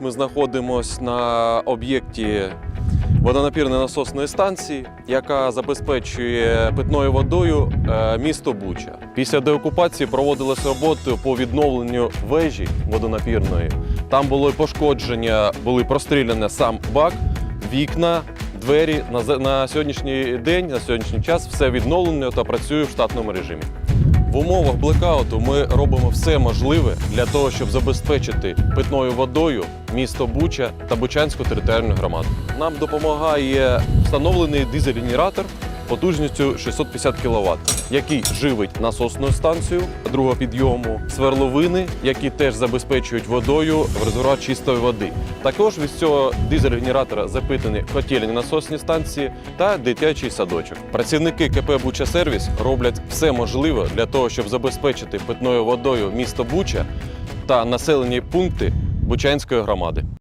Ми знаходимося на об'єкті водонапірної насосної станції, яка забезпечує питною водою е, місто Буча. Після деокупації проводилися роботи по відновленню вежі водонапірної. Там були пошкодження, були простріляні сам бак, вікна. Двері на сьогоднішній день, на сьогоднішній час все відновлено та працює в штатному режимі. В умовах блекауту ми робимо все можливе для того, щоб забезпечити питною водою місто Буча та Бучанську територіальну громаду. Нам допомагає встановлений дизель-генератор потужністю 650 кВт, який живить насосну станцію другого підйому, сверловини, які теж забезпечують водою в резервуар чистої води. Також від цього дизель-генератора запитані котельні насосні станції та дитячий садочок. Працівники КП Буча Сервіс роблять все можливе для того, щоб забезпечити питною водою місто Буча та населені пункти Бучанської громади.